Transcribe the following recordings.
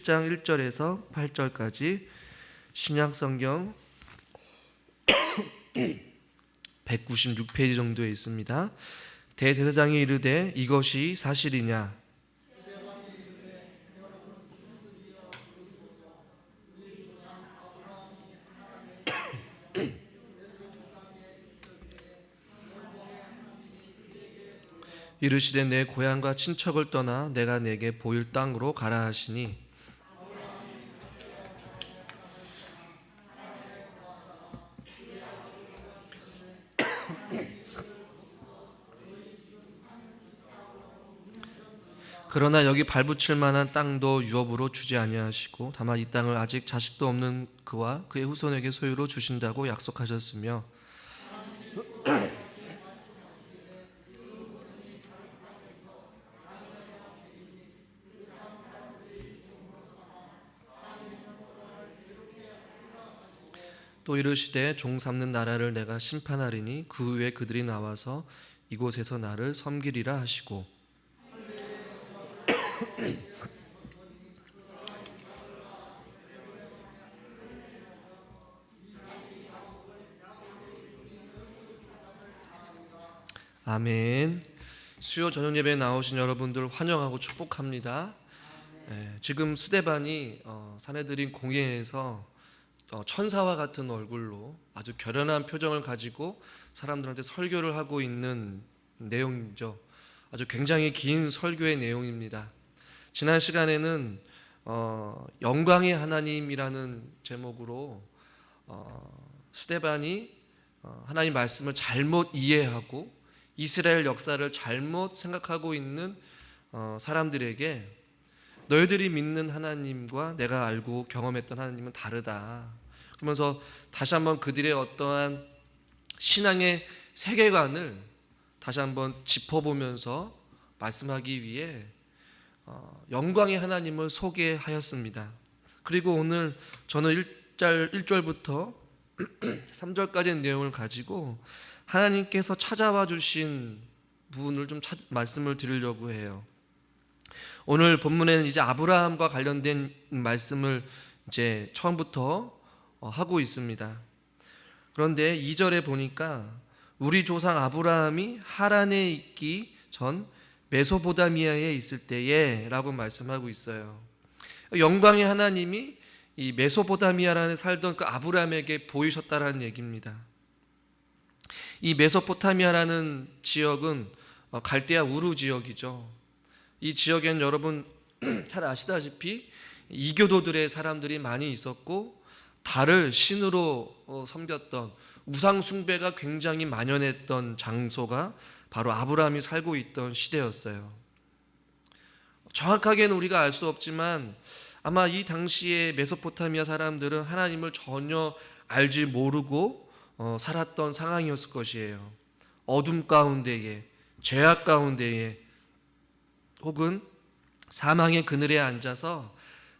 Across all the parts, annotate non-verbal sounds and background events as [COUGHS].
1장 1절에서 8절까지 신약 성경 196페이지 [COUGHS] 정도에 있습니다. 대제사장이 이르되 이것이 사실이냐 [COUGHS] 이르시되 내 고향과 친척을 떠나 내가 내게 보일 땅으로 가라 하시니 그러나 여기 발붙일 만한 땅도 유업으로 주지 아니하시고 다만 이 땅을 아직 자식도 없는 그와 그의 후손에게 소유로 주신다고 약속하셨으며 [CLEARS THROAT] 또 이르시되 종 삼는 나라를 내가 심판하리니 그 후에 그들이 나와서 이곳에서 나를 섬기리라 하시고 [CLEARS THROAT] 아멘. 수요 저녁 예배에 나오신 여러분들 환영하고 축복합니다. 예, 지금 수대반이 어, 사내들인 공예에서 어, 천사와 같은 얼굴로 아주 결연한 표정을 가지고 사람들한테 설교를 하고 있는 내용이죠. 아주 굉장히 긴 설교의 내용입니다. 지난 시간에는 어, 영광의 하나님이라는 제목으로 어, 수대반이 어, 하나님 말씀을 잘못 이해하고 이스라엘 역사를 잘못 생각하고 있는 어, 사람들에게 너희들이 믿는 하나님과 내가 알고 경험했던 하나님은 다르다. 그러면서 다시 한번 그들의 어떠한 신앙의 세계관을 다시 한번 짚어보면서 말씀하기 위해 어, 영광의 하나님을 소개하였습니다. 그리고 오늘 저는 1절 1절부터 3절까지의 내용을 가지고 하나님께서 찾아와 주신 부분을 좀 찾- 말씀을 드리려고 해요. 오늘 본문에는 이제 아브라함과 관련된 말씀을 이제 처음부터 어, 하고 있습니다. 그런데 2절에 보니까 우리 조상 아브라함이 하란에 있기 전 메소포다미아에 있을 때에라고 말씀하고 있어요. 영광의 하나님이 이 메소포다미아라는 살던 그 아브라함에게 보이셨다라는 얘기입니다. 이 메소포타미아라는 지역은 어, 갈대아 우루 지역이죠. 이 지역에는 여러분 [CLEARS THROAT] 잘 아시다시피 이교도들의 사람들이 많이 있었고 달을 신으로 어, 섬겼던 우상 숭배가 굉장히 만연했던 장소가 바로 아브라함이 살고 있던 시대였어요. 정확하게는 우리가 알 수 없지만 아마 이 당시에 메소포타미아 사람들은 하나님을 전혀 알지 모르고 어, 살았던 상황이었을 것이에요. 어둠 가운데에 죄악 가운데에 혹은 사망의 그늘에 앉아서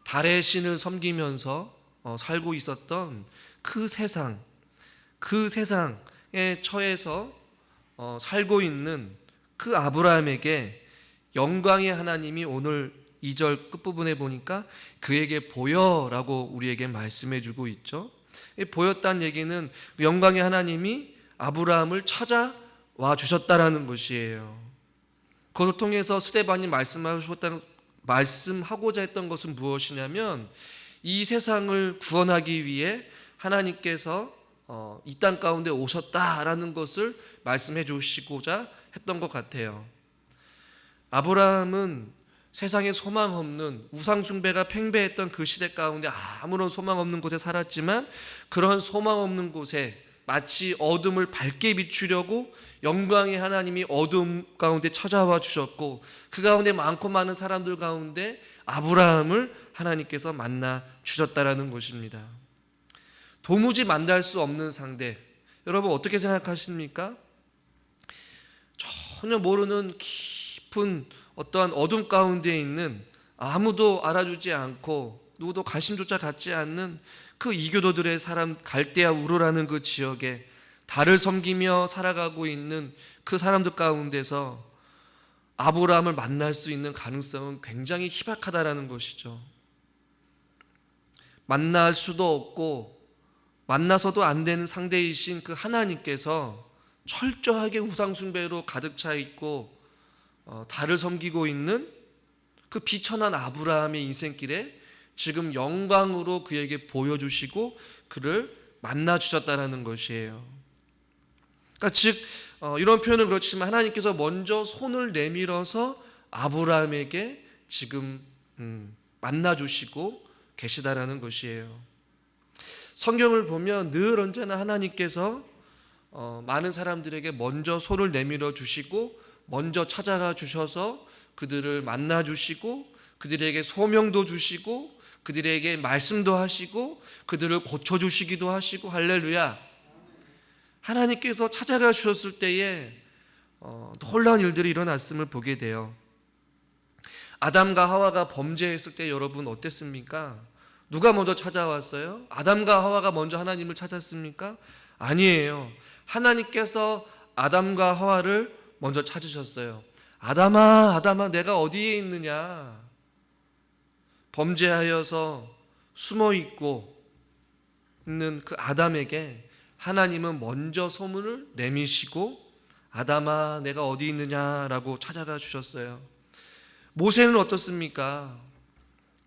달의 신을 섬기면서 어, 살고 있었던 그 세상, 그 세상에 처해서 어, 살고 있는 그 아브라함에게 영광의 하나님이 오늘 2절 끝부분에 보니까 그에게 보여라고 우리에게 말씀해 주고 있죠. 이 보였다는 얘기는 영광의 하나님이 아브라함을 찾아와 주셨다라는 것이에요. 그것을 통해서 수대반이 말씀하셨다는 말씀하고자 했던 것은 무엇이냐면 이 세상을 구원하기 위해 하나님께서 어, 이땅 가운데 오셨다라는 것을 말씀해 주시고자 했던 것 같아요. 아브라함은 세상에 소망 없는 우상 숭배가 팽배했던 그 시대 가운데 아무런 소망 없는 곳에 살았지만 그런 소망 없는 곳에 마치 어둠을 밝게 비추려고 영광의 하나님이 어둠 가운데 찾아와 주셨고 그 가운데 많고 많은 사람들 가운데 아브라함을 하나님께서 만나 주셨다라는 것입니다. 도무지 만날 수 없는 상대. 여러분 어떻게 생각하십니까? 전혀 모르는 깊은 어떠한 어둠 가운데 있는 아무도 알아주지 않고 누구도 관심조차 갖지 않는 그 이교도들의 사람 갈대아 우르라는 그 지역에 달을 섬기며 살아가고 있는 그 사람들 가운데서 아브라함을 만날 수 있는 가능성은 굉장히 희박하다라는 것이죠. 만날 수도 없고 만나서도 안 되는 상대이신 그 하나님께서 철저하게 우상숭배로 가득 차 있고 어, 달을 섬기고 있는 그 비천한 아브라함의 인생길에 지금 영광으로 그에게 보여주시고 그를 만나 주셨다라는 것이에요. 그러니까 즉 어, 이런 표현은 그렇지만 하나님께서 먼저 손을 내밀어서 아브라함에게 지금 음, 만나 주시고 계시다라는 것이에요. 성경을 보면 늘 언제나 하나님께서 어, 많은 사람들에게 먼저 손을 내밀어 주시고 먼저 찾아가 주셔서 그들을 만나 주시고 그들에게 소명도 주시고 그들에게 말씀도 하시고 그들을 고쳐 주시기도 하시고 할렐루야. 하나님께서 찾아가 주셨을 때에 어, 놀라운 일들이 일어났음을 보게 돼요. 아담과 하와가 범죄했을 때 여러분 어땠습니까? 누가 먼저 찾아왔어요? 아담과 하와가 먼저 하나님을 찾았습니까? 아니에요. 하나님께서 아담과 하와를 먼저 찾으셨어요. 아담아, 아담아, 내가 어디에 있느냐? 범죄하여서 숨어 있고 있는 그 아담에게 하나님은 먼저 소문을 내미시고 아담아, 내가 어디 있느냐라고 찾아가 주셨어요. 모세는 어떻습니까?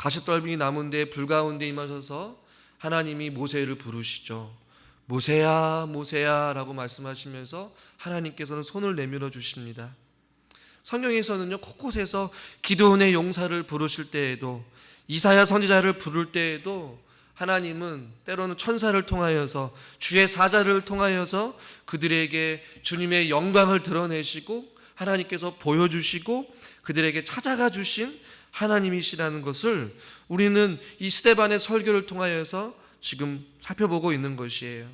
가시떨빙이 나무인데 불 가운데 임하셔서 하나님이 모세를 부르시죠. 모세야, 모세야라고 말씀하시면서 하나님께서는 손을 내밀어 주십니다. 성경에서는요 곳곳에서 기도원의 용사를 부르실 때에도 이사야 선지자를 부를 때에도 하나님은 때로는 천사를 통하여서 주의 사자를 통하여서 그들에게 주님의 영광을 드러내시고 하나님께서 보여주시고 그들에게 찾아가 주신 하나님이시라는 것을 우리는 이 스테반의 설교를 통하여서 지금 살펴보고 있는 것이에요.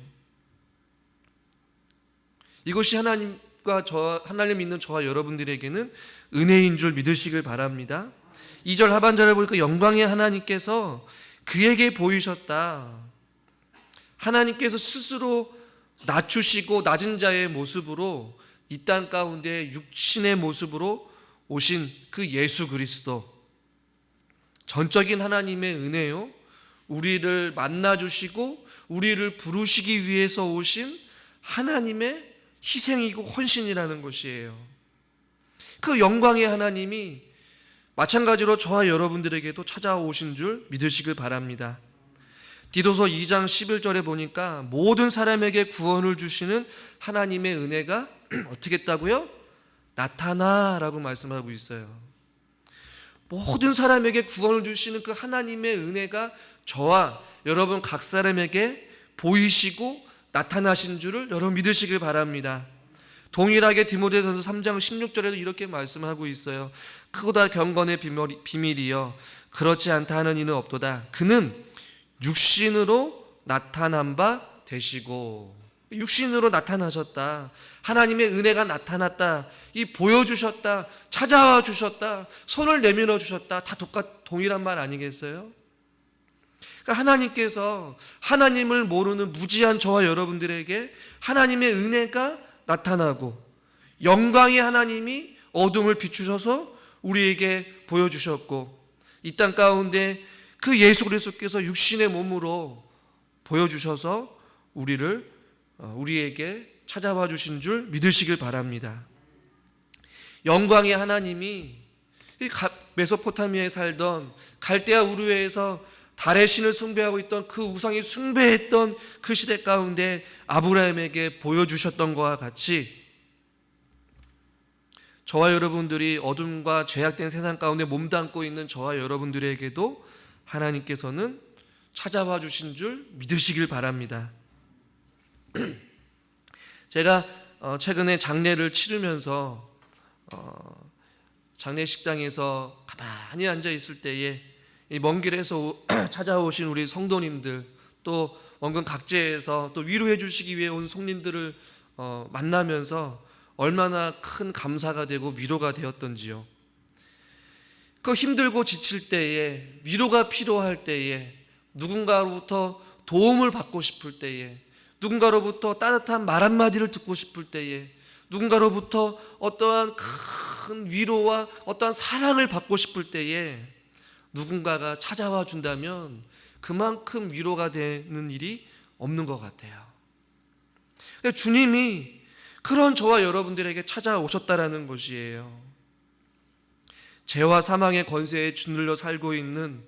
이것이 하나님과 저 하나님 믿는 저와 여러분들에게는 은혜인 줄 믿으시길 바랍니다. 2절 하반절에 보니까 영광의 하나님께서 그에게 보이셨다. 하나님께서 스스로 낮추시고 낮은 자의 모습으로 이 땅 가운데 육신의 모습으로 오신 그 예수 그리스도 전적인 하나님의 은혜요. 우리를 만나 주시고 우리를 부르시기 위해서 오신 하나님의 희생이고 헌신이라는 것이에요. 그 영광의 하나님이 마찬가지로 저와 여러분들에게도 찾아오신 줄 믿으시길 바랍니다. 디도서 2장 11절에 보니까 모든 사람에게 구원을 주시는 하나님의 은혜가 [CLEARS THROAT] 어떻게 했다고요? 나타나라고 말씀하고 있어요. 모든 사람에게 구원을 주시는 그 하나님의 은혜가 저와 여러분 각 사람에게 보이시고 나타나신 줄을 여러분 믿으시길 바랍니다. 동일하게 디모데전서 3장 16절에도 이렇게 말씀하고 있어요. 크고다 경건의 비밀이여 그렇지 않다 하는 이는 없도다. 그는 육신으로 나타난 바 되시고 육신으로 나타나셨다. 하나님의 은혜가 나타났다. 이 보여주셨다. 찾아와 주셨다. 손을 내밀어 주셨다. 다 똑같 동일한 말 아니겠어요? 그러니까 하나님께서 하나님을 모르는 무지한 저와 여러분들에게 하나님의 은혜가 나타나고 영광의 하나님이 어둠을 비추셔서 우리에게 보여주셨고 이 땅 가운데 그 예수 그리스도께서 육신의 몸으로 보여주셔서 우리를 어, 우리에게 찾아와 주신 줄 믿으시길 바랍니다. 영광의 하나님이 메소포타미아에 살던 갈대아 우르에서 달의 신을 숭배하고 있던 그 우상이 숭배했던 그 시대 가운데 아브라함에게 보여주셨던 것과 같이 저와 여러분들이 어둠과 죄악된 세상 가운데 몸담고 있는 저와 여러분들에게도 하나님께서는 찾아와 주신 줄 믿으시길 바랍니다. [CLEARS THROAT] 제가 어, 최근에 장례를 치르면서 어, 장례식장에서 가만히 앉아 있을 때에 먼 길에서 [CLEARS THROAT] 찾아오신 우리 성도님들 또 원근 각지에서 또 위로해 주시기 위해 온 손님들을 어, 만나면서 얼마나 큰 감사가 되고 위로가 되었던지요. 그 힘들고 지칠 때에 위로가 필요할 때에 누군가로부터 도움을 받고 싶을 때에 누군가로부터 따뜻한 말 한마디를 듣고 싶을 때에 누군가로부터 어떠한 큰 위로와 어떠한 사랑을 받고 싶을 때에 누군가가 찾아와 준다면 그만큼 위로가 되는 일이 없는 것 같아요. 주님이 그런 저와 여러분들에게 찾아오셨다라는 것이에요. 죄와 사망의 권세에 주눌러 살고 있는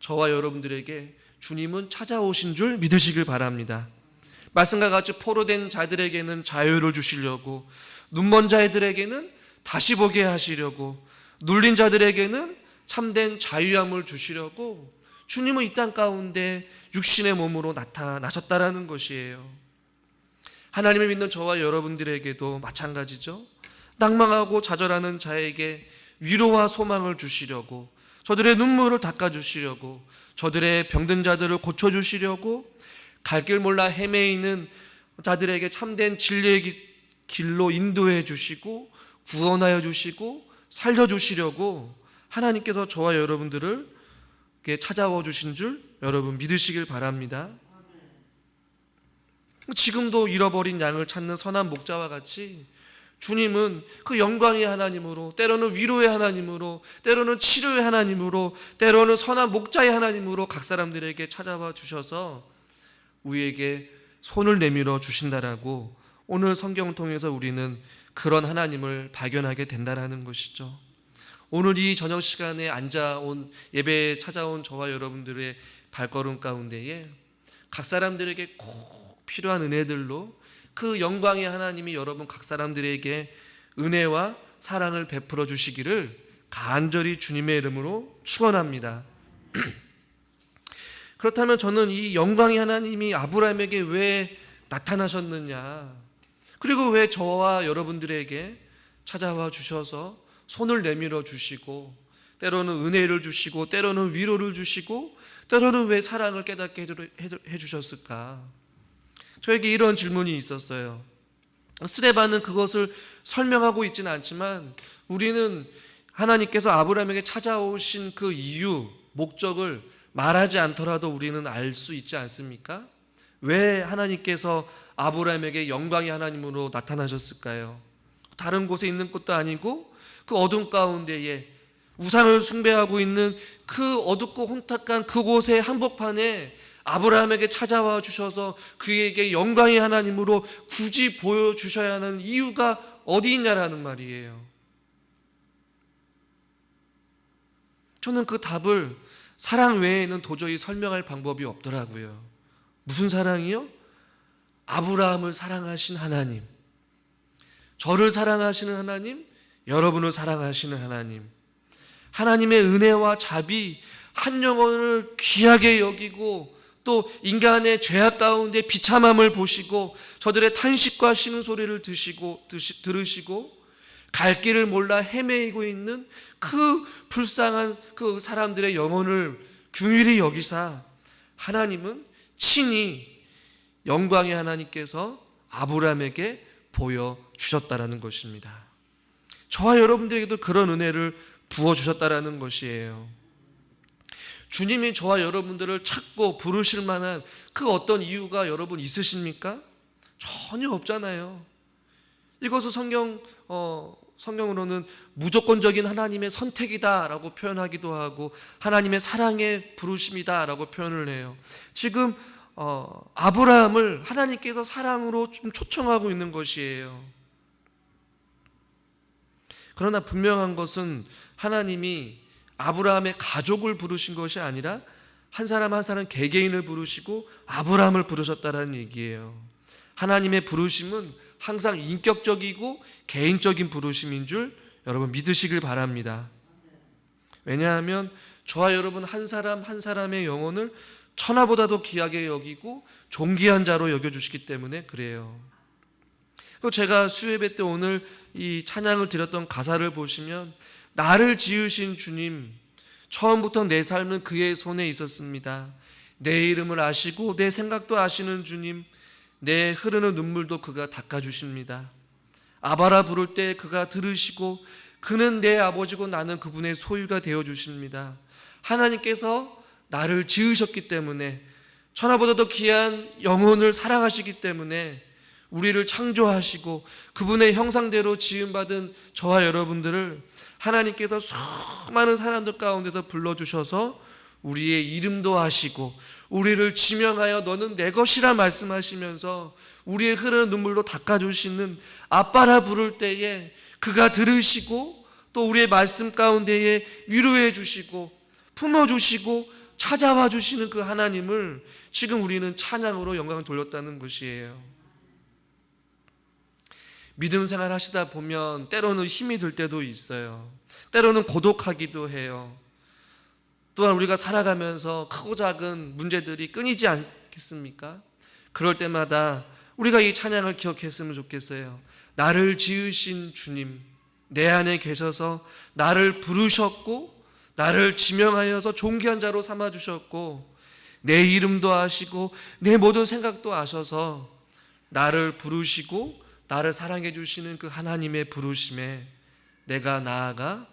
저와 여러분들에게 주님은 찾아오신 줄 믿으시길 바랍니다. 말씀과 같이 포로된 자들에게는 자유를 주시려고 눈먼 자들에게는 다시 보게 하시려고 눌린 자들에게는 참된 자유함을 주시려고 주님은 이 땅 가운데 육신의 몸으로 나타나셨다라는 것이에요. 하나님을 믿는 저와 여러분들에게도 마찬가지죠. 낭망하고 좌절하는 자에게 위로와 소망을 주시려고 저들의 눈물을 닦아 주시려고 저들의 병든 자들을 고쳐 주시려고 갈 길 몰라 헤매이는 자들에게 참된 진리의 기- 길로 인도해 주시고 구원하여 주시고 살려 주시려고 하나님께서 저와 여러분들을 찾아와 주신 줄 여러분 믿으시길 바랍니다. 지금도 잃어버린 양을 찾는 선한 목자와 같이 주님은 그 영광의 하나님으로 때로는 위로의 하나님으로 때로는 치료의 하나님으로 때로는 선한 목자의 하나님으로 각 사람들에게 찾아와 주셔서 우리에게 손을 내밀어 주신다라고 오늘 성경을 통해서 우리는 그런 하나님을 발견하게 된다라는 것이죠. 오늘 이 저녁 시간에 앉아온 예배에 찾아온 저와 여러분들의 발걸음 가운데에 각 사람들에게 꼭 필요한 은혜들로 그 영광의 하나님이 여러분 각 사람들에게 은혜와 사랑을 베풀어 주시기를 간절히 주님의 이름으로 축원합니다. [CLEARS THROAT] 그렇다면 저는 이 영광의 하나님이 아브라함에게 왜 나타나셨느냐? 그리고 왜 저와 여러분들에게 찾아와 주셔서 손을 내밀어 주시고 때로는 은혜를 주시고 때로는 위로를 주시고 때로는 왜 사랑을 깨닫게 해 주셨을까? 저에게 이런 질문이 있었어요. 스데반은 그것을 설명하고 있지는 않지만 우리는 하나님께서 아브라함에게 찾아오신 그 이유, 목적을 말하지 않더라도 우리는 알 수 있지 않습니까? 왜 하나님께서 아브라함에게 영광의 하나님으로 나타나셨을까요? 다른 곳에 있는 것도 아니고 그 어둠 가운데에 우상을 숭배하고 있는 그 어둡고 혼탁한 그곳의 한복판에 아브라함에게 찾아와 주셔서 그에게 영광의 하나님으로 굳이 보여주셔야 하는 이유가 어디 있냐라는 말이에요. 저는 그 답을 사랑 외에는 도저히 설명할 방법이 없더라고요. 무슨 사랑이요? 아브라함을 사랑하신 하나님, 저를 사랑하시는 하나님, 여러분을 사랑하시는 하나님, 하나님의 은혜와 자비, 한 영혼을 귀하게 여기고 또 인간의 죄악 가운데 비참함을 보시고 저들의 탄식과 쉬는 소리를 드시고 드시, 들으시고 갈 길을 몰라 헤매이고 있는 그 불쌍한 그 사람들의 영혼을 긍휼히 여기사 하나님은 친히 영광의 하나님께서 아브라함에게 보여 주셨다라는 것입니다. 저와 여러분들에게도 그런 은혜를 부어 주셨다라는 것이에요. 주님이 저와 여러분들을 찾고 부르실 만한 그 어떤 이유가 여러분 있으십니까? 전혀 없잖아요. 이것을 성경 어, 성경으로는 무조건적인 하나님의 선택이다라고 표현하기도 하고 하나님의 사랑의 부르심이다라고 표현을 해요. 지금 어, 아브라함을 하나님께서 사랑으로 좀 초청하고 있는 것이에요. 그러나 분명한 것은 하나님이 아브라함의 가족을 부르신 것이 아니라 한 사람 한 사람 개개인을 부르시고 아브라함을 부르셨다라는 얘기예요. 하나님의 부르심은 항상 인격적이고 개인적인 부르심인 줄 여러분 믿으시길 바랍니다. 왜냐하면 저와 여러분 한 사람 한 사람의 영혼을 천하보다도 귀하게 여기고 존귀한 자로 여겨주시기 때문에 그래요. 그리고 제가 수요예배 때 오늘 이 찬양을 드렸던 가사를 보시면 나를 지으신 주님 처음부터 내 삶은 그의 손에 있었습니다. 내 이름을 아시고 내 생각도 아시는 주님 내 흐르는 눈물도 그가 닦아주십니다. 아바라 부를 때 그가 들으시고 그는 내 아버지고 나는 그분의 소유가 되어 주십니다. 하나님께서 나를 지으셨기 때문에 천하보다도 귀한 영혼을 사랑하시기 때문에 우리를 창조하시고 그분의 형상대로 지음받은 저와 여러분들을 하나님께서 수많은 사람들 가운데서 불러주셔서 우리의 이름도 하시고 우리를 지명하여 너는 내 것이라 말씀하시면서 우리의 흐르는 눈물로 닦아주시는 아빠라 부를 때에 그가 들으시고 또 우리의 말씀 가운데에 위로해 주시고 품어 주시고 찾아와 주시는 그 하나님을 지금 우리는 찬양으로 영광을 돌렸다는 것이에요. 믿음 생활 하시다 보면 때로는 힘이 들 때도 있어요. 때로는 고독하기도 해요. 또한 우리가 살아가면서 크고 작은 문제들이 끊이지 않겠습니까? 그럴 때마다 우리가 이 찬양을 기억했으면 좋겠어요. 나를 지으신 주님, 내 안에 계셔서 나를 부르셨고, 나를 지명하여서 존귀한 자로 삼아주셨고, 내 이름도 아시고, 내 모든 생각도 아셔서 나를 부르시고, 나를 사랑해 주시는 그 하나님의 부르심에 내가 나아가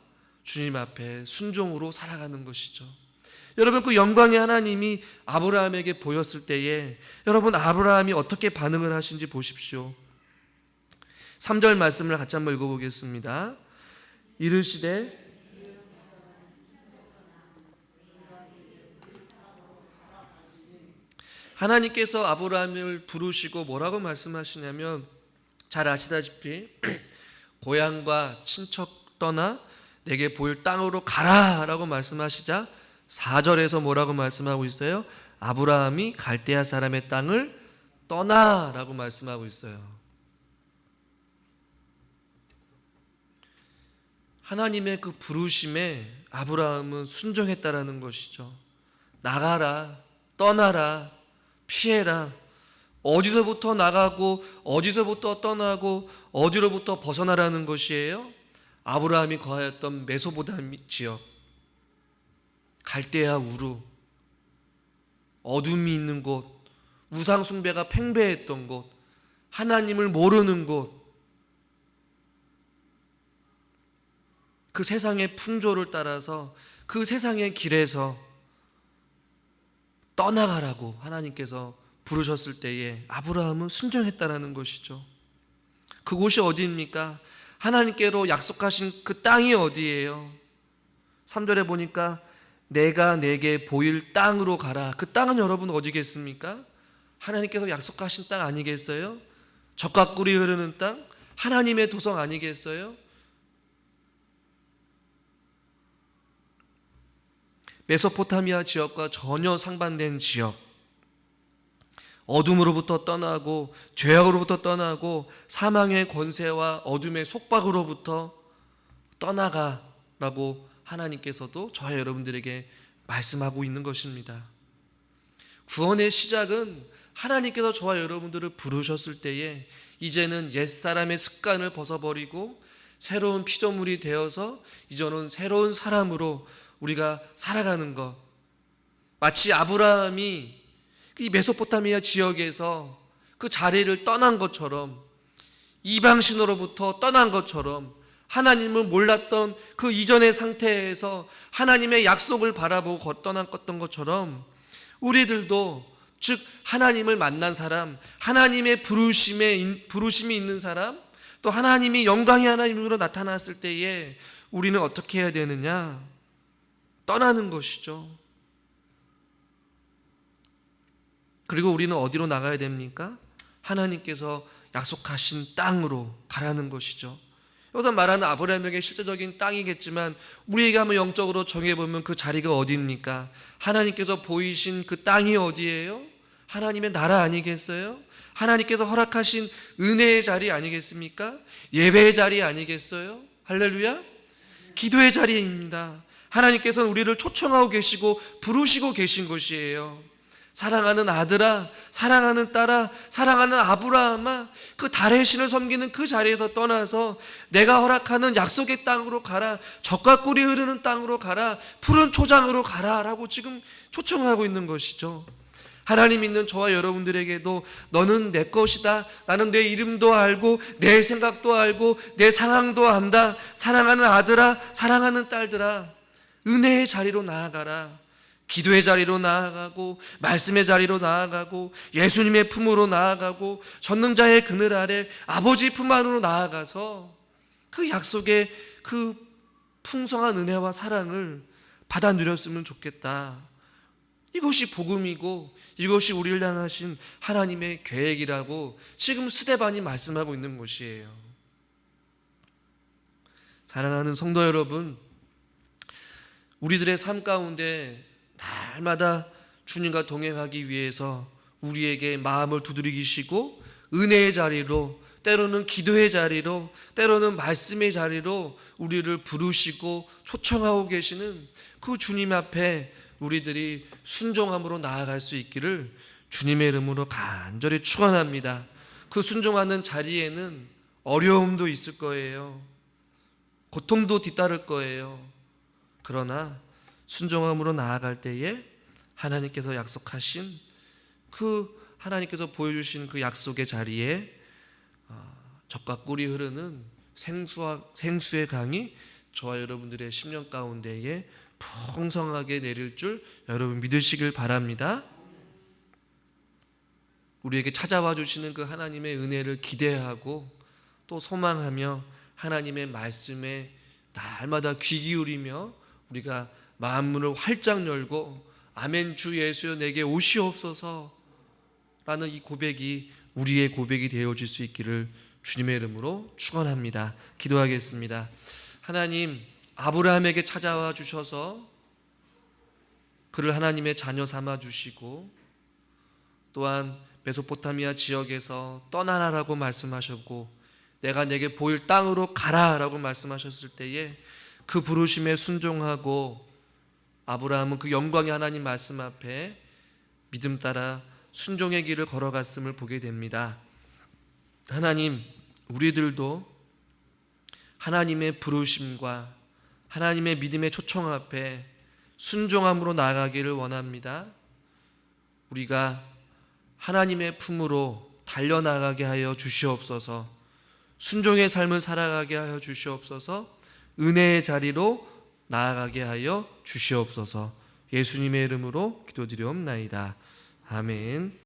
주님 앞에 순종으로 살아가는 것이죠. 여러분 그 영광의 하나님이 아브라함에게 보였을 때에 여러분 아브라함이 어떻게 반응을 하신지 보십시오. 3절 말씀을 같이 한번 읽어 보겠습니다. 이르시되 하나님께서 아브라함을 부르시고 뭐라고 말씀하시냐면 잘 아시다시피 [CLEARS THROAT] 고향과 친척 떠나 내게 보일 땅으로 가라 라고 말씀하시자 4절에서 뭐라고 말씀하고 있어요? 아브라함이 갈대아 사람의 땅을 떠나 라고 말씀하고 있어요. 하나님의 그 부르심에 아브라함은 순종했다라는 것이죠. 나가라, 떠나라, 피해라. 어디서부터 나가고 어디서부터 떠나고 어디로부터 벗어나라는 것이에요? 아브라함이 거하였던 메소보다미 지역 갈대아 우루 어둠이 있는 곳 우상 숭배가 팽배했던 곳 하나님을 모르는 곳 그 세상의 풍조를 따라서 그 세상의 길에서 떠나가라고 하나님께서 부르셨을 때에 아브라함은 순종했다라는 것이죠. 그곳이 어디입니까? 하나님께로 약속하신 그 땅이 어디예요? 3절에 보니까 내가 내게 보일 땅으로 가라. 그 땅은 여러분 어디겠습니까? 하나님께서 약속하신 땅 아니겠어요? 적과 꿀이 흐르는 땅? 하나님의 도성 아니겠어요? 메소포타미아 지역과 전혀 상반된 지역. 어둠으로부터 떠나고 죄악으로부터 떠나고 사망의 권세와 어둠의 속박으로부터 떠나가라고 하나님께서도 저와 여러분들에게 말씀하고 있는 것입니다. 구원의 시작은 하나님께서 저와 여러분들을 부르셨을 때에 이제는 옛사람의 습관을 벗어버리고 새로운 피조물이 되어서 이제는 새로운 사람으로 우리가 살아가는 것. 마치 아브라함이 이 메소포타미아 지역에서 그 자리를 떠난 것처럼 이방신으로부터 떠난 것처럼 하나님을 몰랐던 그 이전의 상태에서 하나님의 약속을 바라보고 떠났던 것처럼 우리들도 즉 하나님을 만난 사람, 하나님의 부르심에 부르심이 있는 사람, 또 하나님이 영광의 하나님으로 나타났을 때에 우리는 어떻게 해야 되느냐? 떠나는 것이죠. 그리고 우리는 어디로 나가야 됩니까? 하나님께서 약속하신 땅으로 가라는 것이죠. 여기서 말하는 아브라함에게 실제적인 땅이겠지만 우리에게 한번 영적으로 정해 보면 그 자리가 어디입니까? 하나님께서 보이신 그 땅이 어디예요? 하나님의 나라 아니겠어요? 하나님께서 허락하신 은혜의 자리 아니겠습니까? 예배의 자리 아니겠어요? 할렐루야? 기도의 자리입니다. 하나님께서는 우리를 초청하고 계시고 부르시고 계신 것이에요. 사랑하는 아들아, 사랑하는 딸아, 사랑하는 아브라함아, 그 달의 신을 섬기는 그 자리에서 떠나서 내가 허락하는 약속의 땅으로 가라, 적과 꿀이 흐르는 땅으로 가라, 푸른 초장으로 가라 라고 지금 초청하고 있는 것이죠. 하나님 믿는 저와 여러분들에게도 너는 내 것이다. 나는 내 이름도 알고 내 생각도 알고 내 상황도 안다. 사랑하는 아들아, 사랑하는 딸들아, 은혜의 자리로 나아가라. 기도의 자리로 나아가고 말씀의 자리로 나아가고 예수님의 품으로 나아가고 전능자의 그늘 아래 아버지 품 안으로 나아가서 그 약속의 그 풍성한 은혜와 사랑을 받아 누렸으면 좋겠다. 이것이 복음이고 이것이 우리를 향하신 하나님의 계획이라고 지금 스데반이 말씀하고 있는 것이에요. 사랑하는 성도 여러분, 우리들의 삶 가운데 날마다 주님과 동행하기 위해서 우리에게 마음을 두드리시고 은혜의 자리로 때로는 기도의 자리로 때로는 말씀의 자리로 우리를 부르시고 초청하고 계시는 그 주님 앞에 우리들이 순종함으로 나아갈 수 있기를 주님의 이름으로 간절히 축원합니다. 그 순종하는 자리에는 어려움도 있을 거예요. 고통도 뒤따를 거예요. 그러나 순종함으로 나아갈 때에 하나님께서 약속하신 그 하나님께서 보여주신 그 약속의 자리에 어, 적과 꿀이 흐르는 생수와 생수의 강이 저와 여러분들의 10년 가운데에 풍성하게 내릴 줄 여러분 믿으시길 바랍니다. 우리에게 찾아와 주시는 그 하나님의 은혜를 기대하고 또 소망하며 하나님의 말씀에 날마다 귀 기울이며 우리가 마음문을 활짝 열고 아멘 주 예수여 내게 오시옵소서 라는 이 고백이 우리의 고백이 되어질 수 있기를 주님의 이름으로 축원합니다. 기도하겠습니다. 하나님 아브라함에게 찾아와 주셔서 그를 하나님의 자녀 삼아 주시고 또한 메소포타미아 지역에서 떠나라라고 말씀하셨고 내가 내게 보일 땅으로 가라라고 말씀하셨을 때에 그 부르심에 순종하고 아브라함은 그 영광의 하나님 말씀 앞에 믿음 따라 순종의 길을 걸어갔음을 보게 됩니다. 하나님, 우리들도 하나님의 부르심과 하나님의 믿음의 초청 앞에 순종함으로 나아가기를 원합니다. 우리가 하나님의 품으로 달려나가게 하여 주시옵소서. 순종의 삶을 살아가게 하여 주시옵소서. 은혜의 자리로 나아가게 하여 주시옵소서. 예수님의 이름으로 기도드리옵나이다. 아멘.